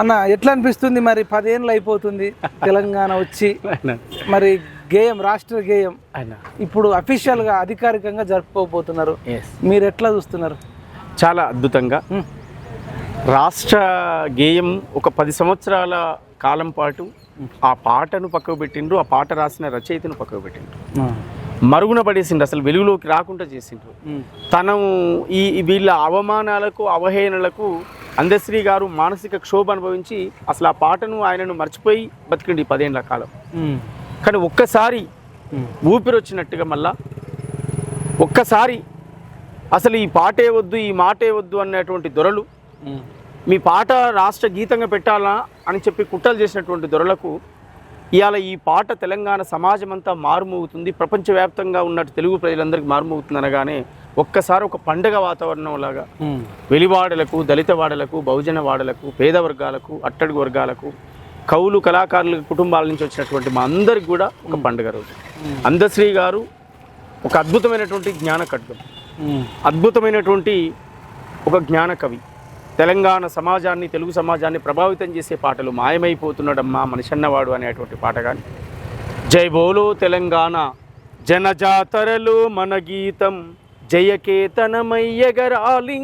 అన్న ఎట్లా అనిపిస్తుంది మరి? పదేళ్ళు అయిపోతుంది తెలంగాణ వచ్చి. మరి గేయం రాష్ట్ర గేయం ఇప్పుడు అఫీషియల్గా అధికారికంగా జరుపుకోబోతున్నారు. మీరు ఎట్లా చూస్తున్నారు? చాలా అద్భుతంగా. రాష్ట్ర గేయం ఒక పది సంవత్సరాల కాలం పాటు ఆ పాటను పక్కకు పెట్టిండ్రు ఆ పాట రాసిన రచయితను పక్కకు పెట్టిండ్రు. మరుగున పడేసిండ్రు అసలు వెలుగులోకి రాకుండా చేసిండ్రు. తను ఈ వీళ్ళ అవమానాలకు అవహేళనలకు అందశ్రీ గారు మానసిక క్షోభ అనుభవించి అసలు ఆ పాటను ఆయనను మర్చిపోయి బతికిండి ఈ పదేళ్ళ కాలం. కానీ ఒక్కసారి ఊపిరి వచ్చినట్టుగా మళ్ళా ఒక్కసారి అసలు ఈ పాటే వద్దు ఈ మాటే వద్దు అన్నటువంటి దొరలు మీ పాట రాష్ట్ర గీతంగా పెట్టాలా అని చెప్పి కుట్రలు చేసినటువంటి దొరలకు ఇవాళ ఈ పాట తెలంగాణ సమాజం అంతా మారుమోగుతుంది. ప్రపంచవ్యాప్తంగా ఉన్నట్టు తెలుగు ప్రజలందరికీ మారుమోగుతుంది అనగానే ఒక్కసారి ఒక పండగ వాతావరణం లాగా వెలివాడలకు దళిత వాడలకు బహుజన వాడలకు పేద వర్గాలకు అట్టడుగు వర్గాలకు కవులు కళాకారుల కుటుంబాల నుంచి వచ్చినటువంటి మా అందరికి కూడా ఒక పండుగ రోజు. అందశ్రీ గారు ఒక అద్భుతమైనటువంటి జ్ఞాన ఖడ్గం అద్భుతమైనటువంటి ఒక జ్ఞాన కవి తెలంగాణ సమాజాన్ని తెలుగు సమాజాన్ని ప్రభావితం చేసే పాటలు మాయమైపోతున్నాడమ్మా మనిషన్నవాడు అనేటువంటి పాట కానీ జై బోలో తెలంగాణ జనజాతరలో మన గీతం. జయకేతనమయ్యగరాలి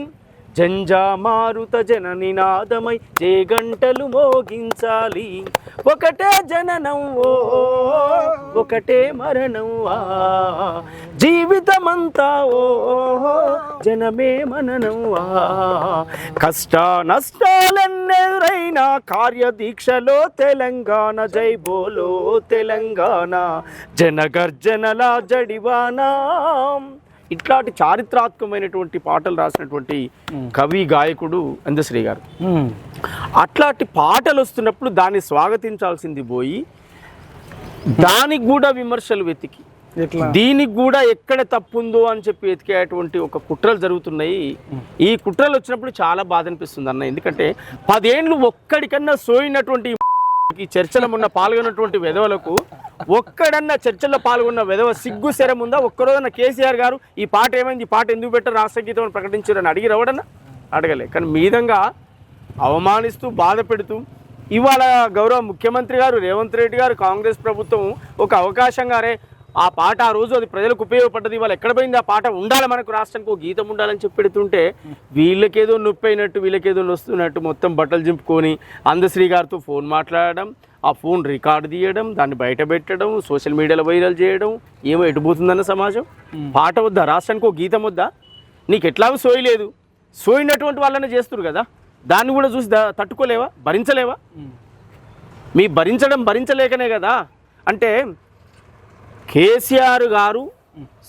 జంజా మారుత జన నినాదమై జే గంటలు మోగించాలి. ఒకటే జననం ఓ ఒకటే మరణం ఆ జీవితమంతా ఓ జనమే మననం ఆ కష్ట నష్టాలెన్నెదురైనా కార్యదీక్షలో తెలంగాణ జై బోలో తెలంగాణ. జనగర్జనల జడివానా. ఇట్లాంటి చారిత్రాత్మకమైనటువంటి పాటలు రాసినటువంటి కవి గాయకుడు అందశ్రీ గారు. అట్లాంటి పాటలు వస్తున్నప్పుడు దాన్ని స్వాగతించాల్సింది పోయి దానికి కూడా విమర్శలు వెతికి. దీనికి కూడా ఎక్కడ తప్పుందో అని చెప్పి వెతికేటువంటి ఒక కుట్రలు జరుగుతున్నాయి. ఈ కుట్రలు వచ్చినప్పుడు చాలా బాధ అనిపిస్తుంది అన్న. ఎందుకంటే పదేండ్లు ఒక్కడికన్నా సోయినటువంటి ఈ చర్చలో మొన్న పాల్గొన్నటువంటి వెధవలకు ఒక్కడన్నా చర్చల్లో పాల్గొన్న వెధవ సిగ్గు శరం ఉందా? ఒక్కరోజన్న కేసీఆర్ గారు ఈ పాట ఏమైంది? ఈ పాట ఎందుకు పెట్టారు? రాష్ట్ర గీతం అని ప్రకటించారని అడిగి రవడన్నా అడగలే. కానీ మీదంగా అవమానిస్తూ బాధ పెడుతూ ఇవాళ గౌరవ ముఖ్యమంత్రి గారు రేవంత్ రెడ్డి గారు కాంగ్రెస్ ప్రభుత్వం ఒక అవకాశంగానే ఆ పాట ఆ రోజు అది ప్రజలకు ఉపయోగపడ్డది. ఇవాళ ఎక్కడ పోయింది? ఆ పాట ఉండాలి మనకు రాష్ట్రానికి ఒక గీతం ఉండాలని చెప్పి పెడుతుంటే వీళ్ళకేదో నొప్పి అయినట్టు వీళ్ళకేదో వస్తున్నట్టు మొత్తం బట్టలు చింపుకొని అందశ్రీ గారితో ఫోన్ మాట్లాడడం ఆ ఫోన్ రికార్డు తీయడం దాన్ని బయట పెట్టడం సోషల్ మీడియాలో వైరల్ చేయడం ఏమో ఎటుపోతుందన్న సమాజం? పాట వద్దా? రాష్ట్రానికి ఒక గీతం వద్దా? నీకు ఎట్లాగో సోయలేదు. సోయినటువంటి వాళ్ళనే చేస్తున్నారు కదా? దాన్ని కూడా చూసి తట్టుకోలేవా? భరించలేవా? మీ భరించడం భరించలేకనే కదా? అంటే కేసీఆర్ గారు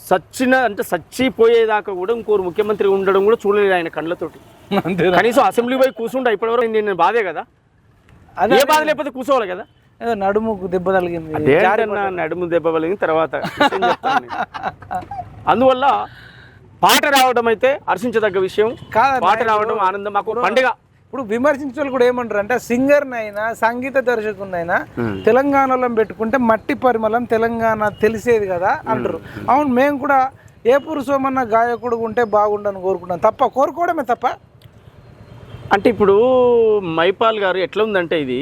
సచ్చిన అంటే చచ్చిపోయేదాకా కూడా ఇంకోరు ముఖ్యమంత్రి ఉండడం కూడా చూడలేదు ఆయన కళ్ళతోటి. కనీసం అసెంబ్లీ పోయి కూర్చుంటే ఇప్పటివరకు నేను బాధే కదా? అదే బాధ లేకపోతే కూర్చోవాలి కదా? నడుముకు దెబ్బ తగిలింది నడుము దెబ్బ వలిగిన తర్వాత. అందువల్ల పాట రావడం అయితే హర్షించదగ్గ విషయం. పాట రావడం ఆనందం మాకు పండుగ. ఇప్పుడు విమర్శించే వాళ్ళు కూడా ఏమంటారు అంటే సింగర్నైనా సంగీత దర్శకునైనా. తెలంగాణలో పెట్టుకుంటే మట్టి పరిమళం తెలంగాణ తెలిసేది కదా అంటారు. అవును మేము కూడా ఏ పురుషోమన్న గాయకుడు ఉంటే బాగుండని కోరుకుంటాం తప్ప కోరుకోవడమే తప్ప? అంటే ఇప్పుడు మైపాల్ గారు ఎట్లా ఉందంటే ఇది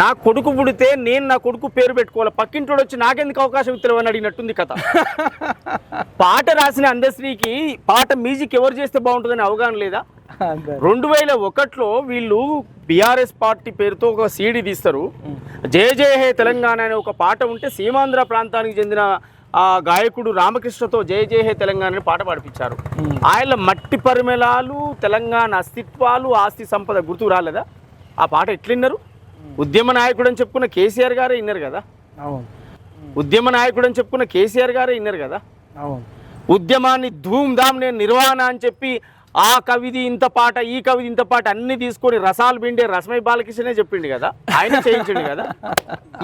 నా కొడుకు పుడితే నేను నా కొడుకు పేరు పెట్టుకోవాలి. పక్కింటోడు వచ్చి నాకెందుకు అవకాశం ఇస్తారు అని అడిగినట్టుంది కథ. పాట రాసిన అందశ్రీకి పాట మ్యూజిక్ ఎవరు చేస్తే బాగుంటుందని అవగాహన లేదా. రెండు వేల ఒకటిలో వీళ్ళు బీఆర్ఎస్ పార్టీ పేరుతో ఒక సీడీ తీస్తారు. జయ జయ హే తెలంగాణ అనే ఒక పాట ఉంటే సీమాంధ్ర ప్రాంతానికి చెందిన ఆ గాయకుడు రామకృష్ణతో జయ జయ హే తెలంగాణ అనే పాట పాడిపించారు. ఆయన మట్టి పరిమళాలు తెలంగాణ అస్తిత్వాలు ఆస్తి సంపద గుర్తు రాలేదా? ఆ పాట ఎట్లిన్నారు? ఉద్యమ నాయకుడు అని చెప్పుకున్న కేసీఆర్ గారే విన్నారు కదా? అవును. ఉద్యమ నాయకుడు అని చెప్పుకున్న కేసీఆర్ గారే విన్నారు కదా? అవును. ఉద్యమాన్ని ధూమ్ ధామ్ నేను నిర్వహణ అని చెప్పి ఆ కవిది ఇంత పాట ఈ కవిది ఇంత పాట అన్ని తీసుకొని రసాలు పిండే రసమై బాలకృష్ణనే చెప్పిండు కదా? ఆయన చేయించండి కదా?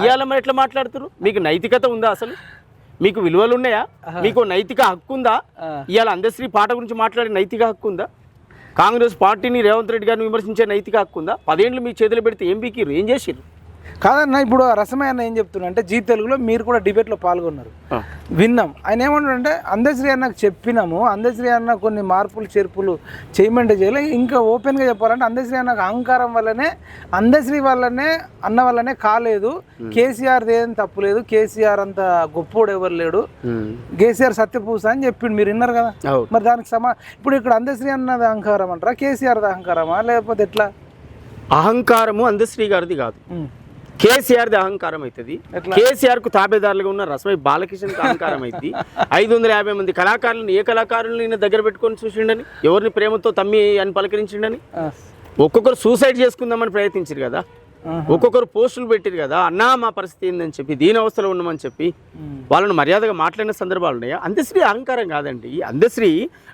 ఇవాళ మరి ఎట్లా మాట్లాడుతున్నారు మీకు నైతికత ఉందా అసలు? మీకు విలువలు ఉన్నాయా? మీకు నైతిక హక్కు ఉందా. ఇవాళ అందశ్రీ పాట గురించి మాట్లాడే నైతిక హక్కు ఉందా? కాంగ్రెస్ పార్టీని రేవంత్ రెడ్డి గారిని విమర్శించే నైతిక హక్కు ఉందా? పదేండ్లు మీ చేతులు పెడితే ఎంపీకి ఏం చేసిరు కాదన్న ఇప్పుడు ఆ రసమయ్య అన్న ఏం చెప్తున్నా అంటే జీ తెలుగులో మీరు కూడా డిబేట్లో పాల్గొన్నారు. విన్నాం. ఆయన ఏమంటాడంటే అందశ్రీ అన్నకు చెప్పినాము. అందశ్రీ అన్న కొన్ని మార్పులు చేర్పులు చేయమంటే చేయలే. ఇంకా ఓపెన్గా చెప్పాలంటే అందశ్రీ అన్నకు అహంకారం వల్లనే అందశ్రీ వల్లనే అన్న వల్లనే కాలేదు. కేసీఆర్ ఏం తప్పులేదు కేసీఆర్ అంత గొప్పోడు ఎవరు లేడు. కేసీఆర్ సత్యపూస అని చెప్పిండు. మీరు విన్నారు కదా? మరి దానికి సమా ఇప్పుడు ఇక్కడ అందశ్రీ అన్నది అహంకారం అంటారా? కేసీఆర్ అహంకారమా? లేకపోతే ఎట్లా? అహంకారము అందశ్రీ గారిది కాదు. కేసీఆర్ది అహంకారం అవుతుంది. ఎట్లా? కేసీఆర్కు తాబేదారులుగా ఉన్న రసమై బాలకృష్ణకి అహంకారం అయింది ఐదు వందల యాభై మంది కళాకారులను ఏ కళాకారులను ఈయన దగ్గర పెట్టుకొని చూసిండని? ఎవరిని ప్రేమతో తమ్మి అని పలకరించిండని. ఒక్కొక్కరు సూసైడ్ చేసుకుందామని ప్రయత్నించారు కదా. ఒక్కొక్కరు పోస్టులు పెట్టారు కదా. అన్నా మా పరిస్థితి ఏందని చెప్పి దీని అవస్థలో ఉన్నామని చెప్పి. వాళ్ళను మర్యాదగా మాట్లాడిన సందర్భాలు ఉన్నాయా? అందశ్రీ అహంకారం కాదండి. అందశ్రీ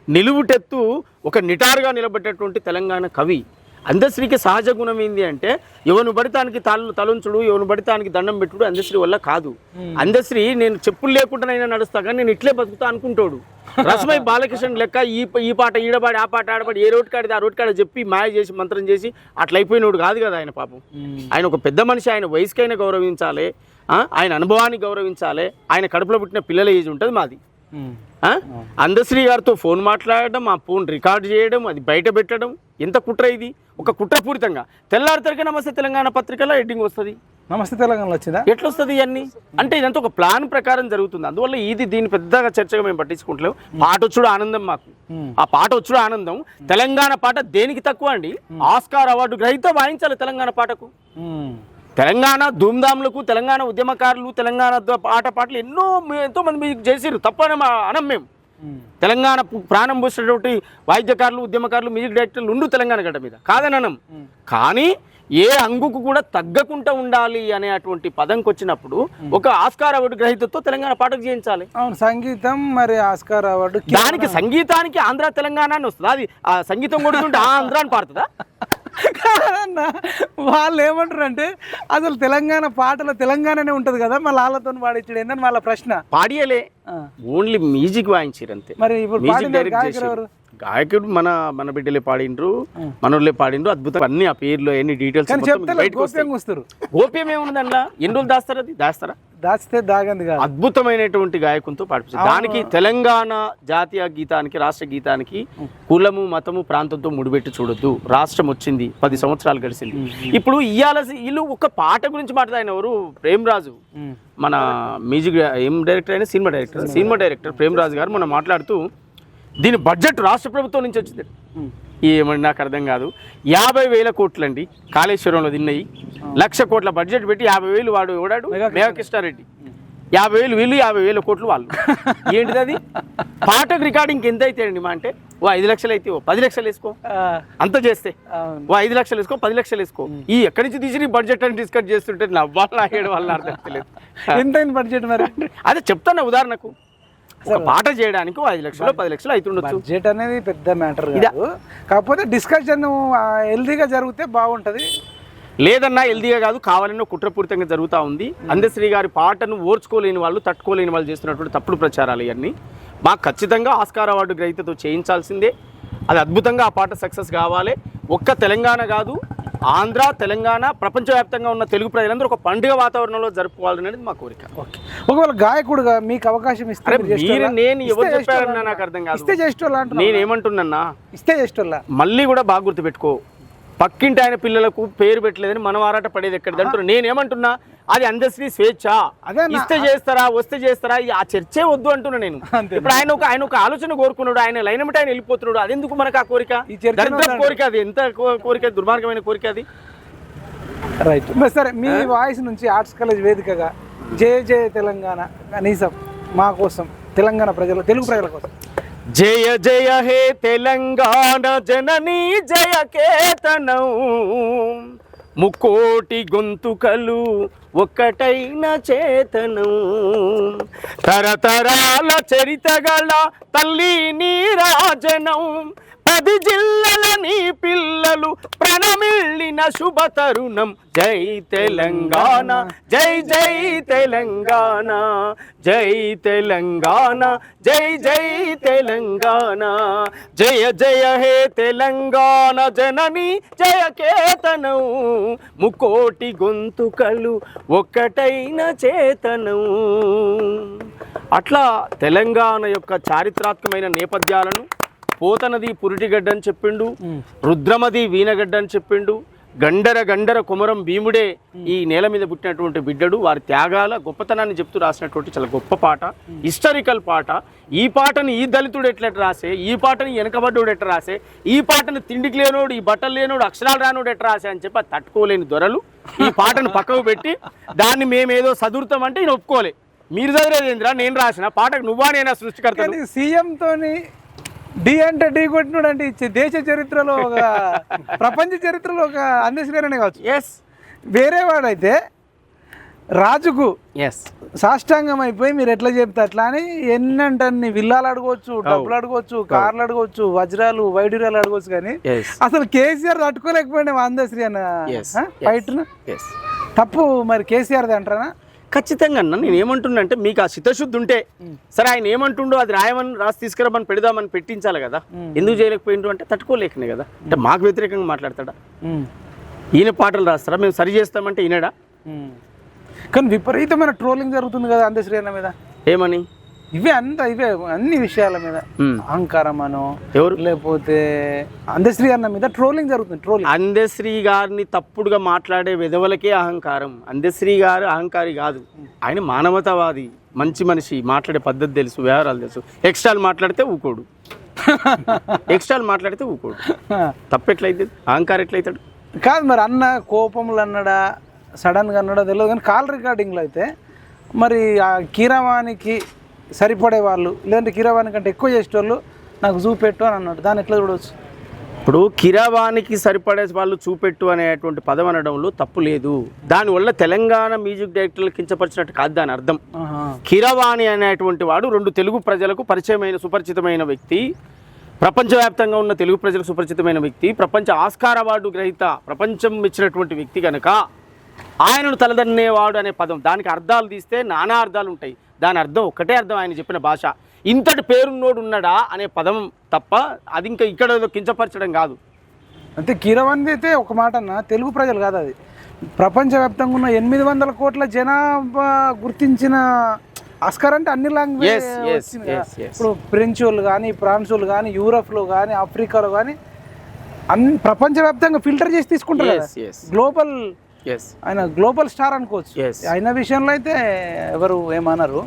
నిలువుటెత్తు ఒక నిటారుగా నిలబడ్డటువంటి తెలంగాణ కవి. అందశ్రీకి సహజ గుణం ఏంది అంటే ఎవను బడితానికి తల తలంచుడు ఎవను బడితానికి దండం పెట్టుడు అందశ్రీ వల్ల కాదు అందశ్రీ నేను చెప్పులు లేకుండానైనా నడుస్తా కానీ నేను ఇట్లే బతుకుతా అనుకుంటాడు రసమై బాలకృష్ణ లెక్క ఈ ఈ పాట ఈడబాడి ఆ పాట ఆడబడి ఏ రోడ్ కాడిది ఆ రోడ్ కాడ చెప్పి మాయ చేసి మంత్రం చేసి అట్లా అయిపోయినోడు కాదు కదా ఆయన పాపం. ఆయన ఒక పెద్ద మనిషి ఆయన వయసుకైనా గౌరవించాలి ఆ? ఆయన అనుభవాన్ని గౌరవించాలి ఆయన కడుపులో పుట్టిన పిల్లల ఏజ్ ఉంటుంది మాది? అందశ్రీ గారితో ఫోన్ మాట్లాడడం ఆ ఫోన్ రికార్డ్ చేయడం అది బయట పెట్టడం ఎంత కుట్ర ఇది? ఒక కుట్రపూరితంగా తెల్లారితరికే నమస్తే తెలంగాణ పత్రికలో హెడ్డింగ్ వస్తుంది. నమస్తే తెలంగాణలో వచ్చిందా? ఎట్లా వస్తుంది ఇవన్నీ? అంటే ఇదంతా ఒక ప్లాన్ ప్రకారం జరుగుతుంది. అందువల్ల ఇది దీని పెద్దగా చర్చగా మేము పట్టించుకుంటలేము పాట వచ్చుడు ఆనందం మాకు. ఆ పాట వచ్చుడు ఆనందం. తెలంగాణ పాట దేనికి తక్కువ అండి? ఆస్కార్ అవార్డు గ్రహీత వాయించాలి తెలంగాణ పాటకు. తెలంగాణ ధూమ్ధాములకు తెలంగాణ ఉద్యమకారులు తెలంగాణ ద- పాట పాటలు ఎన్నో ఎంతో మంది మీకు చేసిర్రు తప్పని అనం మేము. తెలంగాణ ప్రాణం పోసినటువంటి వాయిద్యకారులు ఉద్యమకారులు మ్యూజిక్ డైరెక్టర్లు ఉండు తెలంగాణ గడ్డ మీద. కాదని అనం. కానీ ఏ అంగుకు కూడా తగ్గకుండా ఉండాలి అనేటువంటి పదంకి వచ్చినప్పుడు ఒక ఆస్కార్ అవార్డు గ్రహీతతో తెలంగాణ పాటకు చేయించాలి అవును సంగీతం మరి ఆస్కార్ అవార్డు దానికి సంగీతానికి ఆంధ్ర తెలంగాణ అని వస్తుంది. అది ఆ సంగీతం కొడుతుంటే ఆ ఆంధ్ర అని పాడుతుందా? కాదన్న. వాళ్ళు ఏమంటారు అంటే అసలు తెలంగాణ పాటలో తెలంగాణనే ఉంటది కదా మళ్ళీ వాళ్ళతో పాడించడు ఏందని వాళ్ళ ప్రశ్న. పాడియలే. ఓన్లీ మ్యూజిక్ వాయించారు అంతే. మరి ఇప్పుడు మ్యూజిక్ డైరెక్ట్ చేశారు గాయకుడు మన మన బిడ్డలే పాడిండ్రు మనోళ్ళే పాడిండ్రు అద్భుతం. అన్ని ఆ పేర్లు ఎన్ని డీటెయిల్స్ వస్తారు. గోప్యం ఏముంది అందులో ఎన్ని రోజులు దాస్తారా అది? దాస్తారా? దాచితే దాగంది అద్భుతమైనటువంటి గాయకునితో పాడిపించారు దానికి తెలంగాణ జాతీయ గీతానికి రాష్ట్ర గీతానికి కులము మతము ప్రాంతంతో ముడిపెట్టి చూడొద్దు. రాష్ట్రం వచ్చింది పది సంవత్సరాలు గడిచింది. ఇప్పుడు ఇవాళ వీళ్ళు ఒక పాట గురించి మాట్లాడిన ఎవరు? ప్రేమరాజు. మన మ్యూజిక్ ఏం డైరెక్టర్ అయినా cinema director. Cinema director Premaraju గారు మనం మాట్లాడుతూ దీని బడ్జెట్ రాష్ట్ర ప్రభుత్వం నుంచి వచ్చింది. ఏమని నాకు అర్థం కాదు. యాభై వేల కోట్లండి కాళేశ్వరంలో తిన్నాయి. లక్ష కోట్ల బడ్జెట్ పెట్టి యాభై వేలు వాడు ఎవడాడు? మేఘకృష్ణారెడ్డి యాభై వేలు వీళ్ళు యాభై వేల కోట్లు వాళ్ళు. ఏంటిది అది? పాటకు రికార్డింగ్ ఎంత అయితే అండి మా అంటే ఓ ఐదు లక్షలు అయితే ఓ పది లక్షలు వేసుకో. అంత చేస్తే. ఓ ఐదు లక్షలు వేసుకో పది లక్షలు వేసుకో. ఈ ఎక్కడి నుంచి తీసి బడ్జెట్ అని డిస్కస్ చేస్తుంటే నవ్వాలి నాకేడు వల్ల అర్థం తెలియదు ఎంత బడ్జెట్ మరి? అదే చెప్తాను ఉదాహరణకు. ఒక పాట చేయడానికి ఐదు లక్షలు పది లక్షలు అవుతుండొచ్చు బడ్జెట్ అనేది పెద్ద మ్యాటర్ కాదు. కాకపోతే డిస్కషన్ హెల్దీగా జరిగితే బాగుంటది. లేదన్నా హెల్దీగా కాదు కావాలన్నా కుట్రపూరితంగా జరుగుతూ ఉంది. అందశ్రీ గారి పాటను ఓర్చుకోలేని వాళ్ళు తట్టుకోలేని వాళ్ళు చేస్తున్నటువంటి తప్పుడు ప్రచారాలు ఇవన్నీ. మాకు ఖచ్చితంగా ఆస్కార్ అవార్డు గ్రహీతతో చేయించాల్సిందే. అది అద్భుతంగా ఆ పాట సక్సెస్ కావాలి. ఒక్క తెలంగాణ కాదు ఆంధ్ర తెలంగాణ ప్రపంచవ్యాప్తంగా ఉన్న తెలుగు ప్రజలందరూ ఒక పండుగ వాతావరణంలో జరుపుకోవాలనేది మా కోరిక. ఓకే. ఒకవేళ గాయకుడుగా మీకు అవకాశం ఇస్తే మీరు నేను ఎవరు చెప్పారన్నా? నాకు అర్థం కాదు. ఇస్తే చేసేటోళ్ళ నేను ఏమంటున్నా ఇస్తే చేసేటోళ్ళ మళ్ళీ కూడా బాగా గుర్తుపెట్టుకో. పక్కింటి ఆయన పిల్లలకు పేరు పెట్టలేదని మనం ఆరాట పడేది ఎక్కడ? అంటున్నా నేను ఏమంటున్నా అది అందశ్రీ స్వేచ్ఛ. అదే ఇస్తే చేస్తారా? వస్తే చేస్తారా? ఆ చర్చే వద్దు అంటున్నా నేను. ఇప్పుడు ఆయన ఒక ఆయన ఒక ఆలోచన కోరుకున్నాడు. ఆయన లైన్ బట్టి ఆయన వెళ్ళిపోతున్నాడు. అదెందుకు మనకు ఆ కోరిక? దరిద్ర. కోరిక అది. ఎంత కోరిక? దుర్మార్గమైన కోరిక అది. రైట్. సరే మీ వాయిస్ నుంచి ఆర్ట్స్ కాలేజ్ వేదికగా జయ జయ తెలంగాణ కనీసం మా కోసం తెలంగాణ ప్రజల తెలుగు ప్రజల కోసం. జయ జయ హే తెలంగాణ జననీ జయ కేతనం. ముకోటి గొంతుకలు ఒక్కటైన చేతనం. తరతరాల చరితగల తల్లి నీరాజనం. పది జిల్లల నీ ప్రణమిల్లిన శుభ తరుణం. జై తెలంగాణ జై జై తెలంగాణ జై తెలంగాణ జై జై తెలంగాణ. జయ జయ హే తెలంగాణ జనని జయ కేతనం. ముకోటి గొంతుకలు ఒక్కటైన చేతనం. అట్లా తెలంగాణ యొక్క చారిత్రాత్మకమైన నేపథ్యాలను పోతనది పురిటిగడ్డ అని చెప్పిండు రుద్రమది వీణగడ్డ అని చెప్పిండు గండర గండర కుమరం భీముడే ఈ నేల మీద పుట్టినటువంటి బిడ్డడు. వారి త్యాగాల గొప్పతనాన్ని చెప్తూ రాసినటువంటి చాలా గొప్ప పాట. హిస్టారికల్ పాట. ఈ పాటని ఈ దళితుడు ఎట్లా రాసే? ఈ పాటని వెనకబడ్డోడు ఎట్లా రాసే? ఈ పాటని తిండికి లేనోడు ఈ బట్టలు లేనోడు అక్షరాలు రానోడు ఎట్లా రాసే అని చెప్పి తట్టుకోలేని దొరలు ఈ పాటను పక్కకు పెట్టి దాన్ని మేమేదో చదువుతామంటే ఈయన ఒప్పుకోలే. మీరు చదివేది ఏందిరా? నేను రాసిన పాటకు నువ్వా నేనా సృష్టికర్తను? కానీ సీఎం తోని డి అంటే డి కొట్టినాడు అంటే దేశ చరిత్రలో ఒక ప్రపంచ చరిత్రలో ఒక అందేశ్వరనే కావచ్చు. ఎస్ వేరే వాడైతే రాజుకు ఎస్ సాష్టాంగం అయిపోయి మీరు ఎట్లా చెప్తే అట్లా అని ఎన్నంటన్ని విల్లాలు అడగవచ్చు డబ్బులు అడగవచ్చు కార్లు అడగవచ్చు వజ్రాలు వైడూర్యాలు అడగవచ్చు కానీ అసలు కేసీఆర్ తట్టుకోలేకపోయినా అందశ్రీ అన్న ఫైట్ ఎస్ తప్పు మరి కేసీఆర్ది అంటారా? ఖచ్చితంగా అన్న నేను ఏమంటున్నా అంటే మీకు ఆ చిత్తశుద్ధి ఉంటే సరే ఆయన ఏమంటుండో అది రాయమని రాసి తీసుకురమని పెడదామని పెట్టించాలి కదా. ఎందుకు చేయలేకపోయిండ్రు అంటే తట్టుకోలేకనే కదా. అంటే మాకు వ్యతిరేకంగా మాట్లాడతాడా? ఈయన పాటలు రాస్తారా మేము సరి చేస్తామంటే ఈయనడా? కానీ విపరీతమైన ట్రోలింగ్ జరుగుతుంది కదా అందశ్రీ అన్న మీద. ఏమని? ఇవే అంత ఇవే అన్ని విషయాల మీద. అహంకారం అనో ఎవరు? లేకపోతే అందశ్రీ అన్న మీద ట్రోలింగ్ జరుగుతుంది ట్రోలింగ్. అందశ్రీ గారిని తప్పుడుగా మాట్లాడే విధవలకే అహంకారం. అందశ్రీ గారు అహంకారి కాదు. ఆయన మానవతావాది మంచి మనిషి మాట్లాడే పద్ధతి తెలుసు వ్యవహారాలు తెలుసు. ఎక్స్ట్రాలు మాట్లాడితే ఊకోడు. ఎక్స్ట్రాలు మాట్లాడితే ఊకోడు. తప్పు ఎట్లయితే అహంకారం ఎట్లయితాడు? కాదు మరి అన్న కోపంలో అన్నాడా సడన్గా అన్నాడా తెలియదు కానీ కాల్ రికార్డింగ్లో అయితే మరి ఆ కీరవానికి సరిపడే వాళ్ళు లేదంటే కీరవాణి కంటే ఎక్కువ చేసేటోళ్ళు నాకు చూపెట్టు అని అన్నాడు. దాన్ని ఎట్లా చూడవచ్చు? ఇప్పుడు కిరావానికి సరిపడే వాళ్ళు చూపెట్టు అనేటువంటి పదం అనడంలో తప్పు లేదు. దానివల్ల తెలంగాణ మ్యూజిక్ డైరెక్టర్లు కించపరిచినట్టు కాదు దాని అర్థం. కిరవాణి అనేటువంటి వాడు రెండు తెలుగు ప్రజలకు పరిచయమైన సుపరిచితమైన వ్యక్తి. ప్రపంచవ్యాప్తంగా ఉన్న తెలుగు ప్రజలకు సుపరిచితమైన వ్యక్తి. ప్రపంచ ఆస్కార్ అవార్డు గ్రహీత ప్రపంచం ఇచ్చినటువంటి వ్యక్తి కనుక ఆయనను తలదన్నేవాడు అనే పదం. దానికి అర్థాలు తీస్తే నానా అర్థాలు ఉంటాయి. దాని అర్థం ఒకటే అర్థం ఆయన చెప్పిన భాష. ఇంతటి పేరున్నోడు ఉన్నాడా అనే పదం తప్ప అది ఇంకా ఇక్కడ కించపరచడం కాదు. అంతే కీరవాణి అయితే ఒక మాట అన్న తెలుగు ప్రజలు కాదు అది. ప్రపంచవ్యాప్తంగా ఉన్న ఎనిమిది వందల కోట్ల జనాభా గుర్తించిన ఆస్కార్ అంటే అన్ని లాంగ్వేజ్. ఇప్పుడు ఫ్రెంచ్ వాళ్ళు కానీ ఫ్రాన్స్ వాళ్ళు కానీ యూరోప్లో కానీ ఆఫ్రికాలో కానీ అన్ని ప్రపంచవ్యాప్తంగా ఫిల్టర్ చేసి తీసుకుంటారు గ్లోబల్ ఆయన గ్లోబల్ స్టార్ అనుకోవచ్చు. ఆయన విషయంలో అయితే ఎవరు ఏమన్నారు